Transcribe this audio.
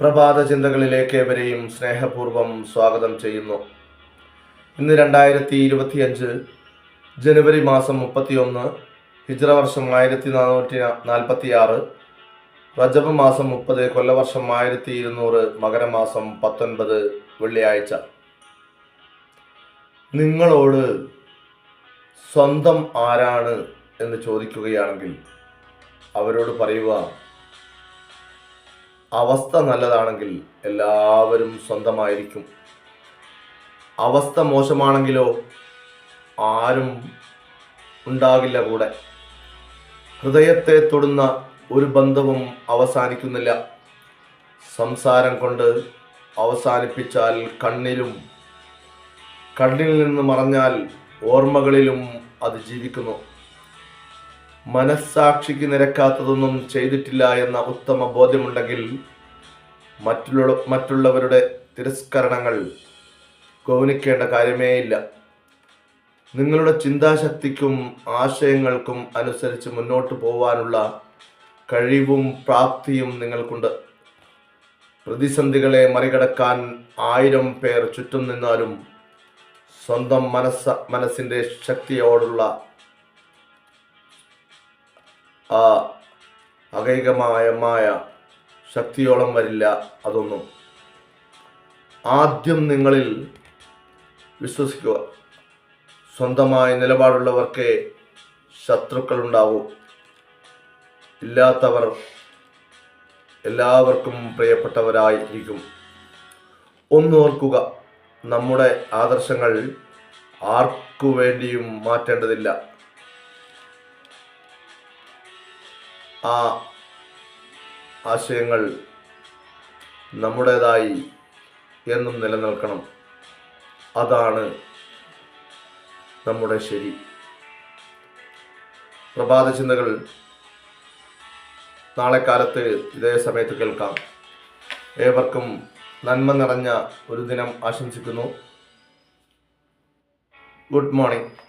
പ്രഭാത ചിന്തകളിലേക്ക് ഏവരെയും സ്നേഹപൂർവം സ്വാഗതം ചെയ്യുന്നു. ഇന്ന് രണ്ടായിരത്തി ഇരുപത്തിയഞ്ച് ജനുവരി മാസം മുപ്പത്തിയൊന്ന് ഹിജ്ര വർഷം ആയിരത്തി നാനൂറ്റി നാൽപ്പത്തി ആറ് റജബ് മാസം മുപ്പത് കൊല്ലവർഷം ആയിരത്തി ഇരുന്നൂറ് മകരമാസം പത്തൊൻപത് വെള്ളിയാഴ്ച. നിങ്ങളോട് സ്വന്തം ആരാണ് എന്ന് ചോദിക്കുകയാണെങ്കിൽ അവരോട് പറയുക അവസ്ഥ നല്ലതാണെങ്കിൽ എല്ലാവരും സ്വന്തമായിരിക്കും. അവസ്ഥ മോശമാണെങ്കിലോ ആരും ഉണ്ടാകില്ല കൂടെ. ഹൃദയത്തെ തൊടുന്ന ഒരു ബന്ധവും അവസാനിക്കുന്നില്ല. സംസാരം കൊണ്ട് അവസാനിപ്പിച്ചാൽ കണ്ണിലും കണ്ണിൽ നിന്ന് മറഞ്ഞാൽ ഓർമ്മകളിലും അത് ജീവിക്കുന്നു. മനസ്സാക്ഷിക്ക് നിരക്കാത്തതൊന്നും ചെയ്തിട്ടില്ല എന്ന ഉത്തമ ബോധ്യമുണ്ടെങ്കിൽ മറ്റുള്ള മറ്റുള്ളവരുടെ തിരസ്കരണങ്ങൾ ഗൗനിക്കേണ്ട കാര്യമേ ഇല്ല നിങ്ങളുടെ ചിന്താശക്തിക്കും ആശയങ്ങൾക്കും അനുസരിച്ച് മുന്നോട്ട് പോവാനുള്ള കഴിവും പ്രാപ്തിയും നിങ്ങൾക്കുണ്ട്. പ്രതിസന്ധികളെ മറികടക്കാൻ ആയിരം പേർ ചുറ്റും നിന്നാലും സ്വന്തം മനസ്സ മനസ്സിന്റെ ശക്തിയോടുള്ള ആ അകൈകമായ ശക്തിയോളം വരില്ല അതൊന്നും. ആദ്യം നിങ്ങളിൽ വിശ്വസിക്കുക. സ്വന്തമായ നിലപാടുള്ളവർക്ക് ശത്രുക്കൾ ഉണ്ടാവൂ ഇല്ലാത്തവർ എല്ലാവർക്കും പ്രിയപ്പെട്ടവരായിരിക്കും. ഒന്നോർക്കുക നമ്മുടെ ആദർശങ്ങൾ ആർക്കു വേണ്ടിയും മാറ്റേണ്ടതില്ല. ആ ആശയങ്ങൾ നമ്മുടേതായി എന്നും നിലനിൽക്കണം. അതാണ് നമ്മുടെ ശരി. പ്രഭാത ചിന്തകൾ നാളെ കാലത്ത് ഇതേ സമയത്ത് കേൾക്കാം. ഏവർക്കും നന്മ നിറഞ്ഞ ഒരു ദിനം ആശംസിക്കുന്നു. Good morning.